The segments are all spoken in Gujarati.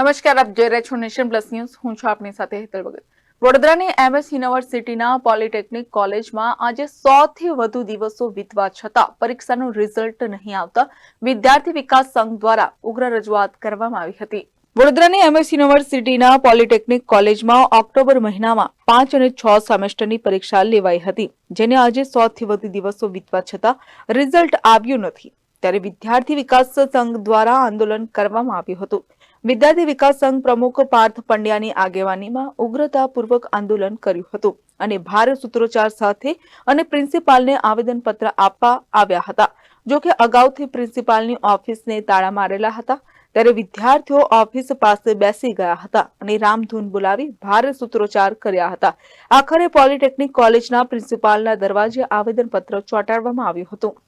નમસ્કાર, આપ જોઈ રહ્યા છો નેશન પ્લસ ન્યૂઝ. હું છું આપની સાથે હેતલ ભગત. વડોદરાની એમએસ યુનિવર્સિટીના પોલિટેકનિક કોલેજમાં આજે સો થી વધુ દિવસો વીતવા છતાં પરીક્ષાનું રિઝલ્ટ નહીં આવતા વિદ્યાર્થી વિકાસ સંઘ દ્વારા ઉગ્ર રજૂઆત કરવામાં આવી હતી. વડોદરાની એમએસ યુનિવર્સિટીના પોલિટેકનિક કોલેજમાં ઓક્ટોબર મહિનામાં પાંચ અને છ સેમેસ્ટરની પરીક્ષા લેવાઈ હતી, જેને આજે સો થી વધુ દિવસો વીતવા છતાં રિઝલ્ટ આવ્યું નથી. ત્યારે વિદ્યાર્થી વિકાસ સંઘ દ્વારા આંદોલન કરવામાં આવ્યું હતું. વિદ્યાર્થી વિકાસ સંઘ પ્રમુખ પાર્થ પંડ્યાની આગેવાનીમાં ઉગ્રતાપૂર્વક આંદોલન કર્યું હતું અને ભારે સૂત્રોચ્ચાર સાથે અને પ્રિન્સિપાલને આવેદનપત્ર આપવા આવ્યા હતા. જો કે અગાઉથી પ્રિન્સિપાલની ઓફિસને તાળા મારેલા હતા, ત્યારે વિદ્યાર્થીઓ ઓફિસ પાસે બેસી ગયા હતા અને રામધૂન બોલાવી ભારે સૂત્રોચ્ચાર કર્યા હતા. આખરે પોલિટેકનિક કોલેજના પ્રિન્સિપાલના દરવાજે આવેદનપત્ર ચોંટાડવામાં આવ્યું હતું.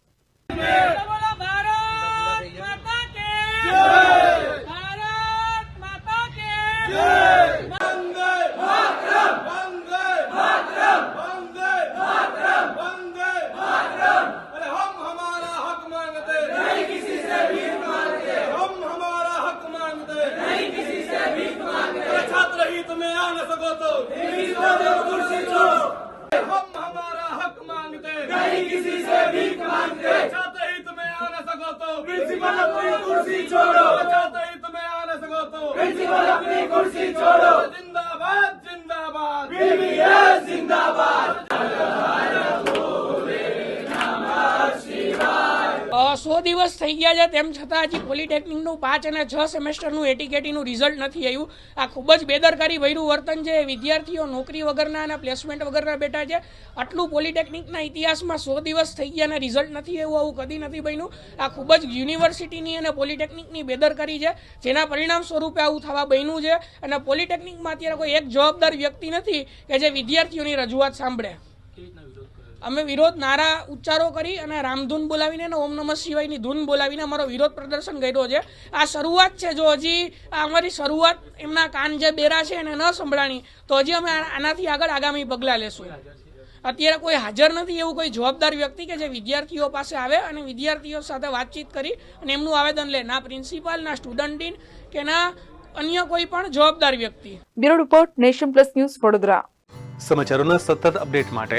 मांगते छात्र हित में आ न सको तो प्रिंसिपल अपनी कुर्सी छोड़ो छात्र हित में आ न सको तो प्रिंसिपल अपनी कुर्सी छोड़ो સો દિવસ થઈ ગયા છે. તેમ છતાં હજી પોલિટેકનિકનું પાંચ અને છ સેમેસ્ટરનું એટીકેટીનું રિઝલ્ટ નથી આવ્યું. આ ખૂબ જ બેદરકારી ભર્યું વર્તન છે. વિદ્યાર્થીઓ નોકરી વગરના અને પ્લેસમેન્ટ વગરના બેઠા છે. આટલું પોલિટેકનિકના ઇતિહાસમાં સો દિવસ થઈ ગયા અને રિઝલ્ટ નથી આવ્યું, આવું કદી નથી બન્યું. આ ખૂબ જ યુનિવર્સિટીની અને પોલિટેકનિકની બેદરકારી છે. જેના પરિણામ સ્વરૂપે આવું થવા બન્યું છે. અને પોલિટેકનિકમાં અત્યારે કોઈ એક જવાબદાર વ્યક્તિ નથી કે જે વિદ્યાર્થીઓની રજૂઆત સાંભળે. અમે વિરોધ નારા ઉચ્ચારો કરી અને રામધૂન બોલાવીને અને ઓમ નમઃ શિવાયની ધૂન બોલાવીને અમારો વિરોધ પ્રદર્શન કર્યો છે. આ શરૂઆત છે જો હજી આ અમારી શરૂઆત એમના કાન જે બેરા છે એને ન સંભળાણી તો હજી અમે આનાથી આગળ આગામી પગલાં લેશું. અત્યારે કોઈ હાજર નથી એવું કોઈ જવાબદાર વ્યક્તિ કે જે વિદ્યાર્થીઓ પાસે આવે અને વિદ્યાર્થીઓ સાથે વાતચીત કરી અને એમનું આવેદન લે. ના પ્રિન્સિપાલ ના સ્ટુડન્ટ ડીન કે ના અન્ય કોઈ પણ જવાબદાર વ્યક્તિ. Bureau report nation plus news Vadodara. સમાચારોના સતત અપડેટ માટે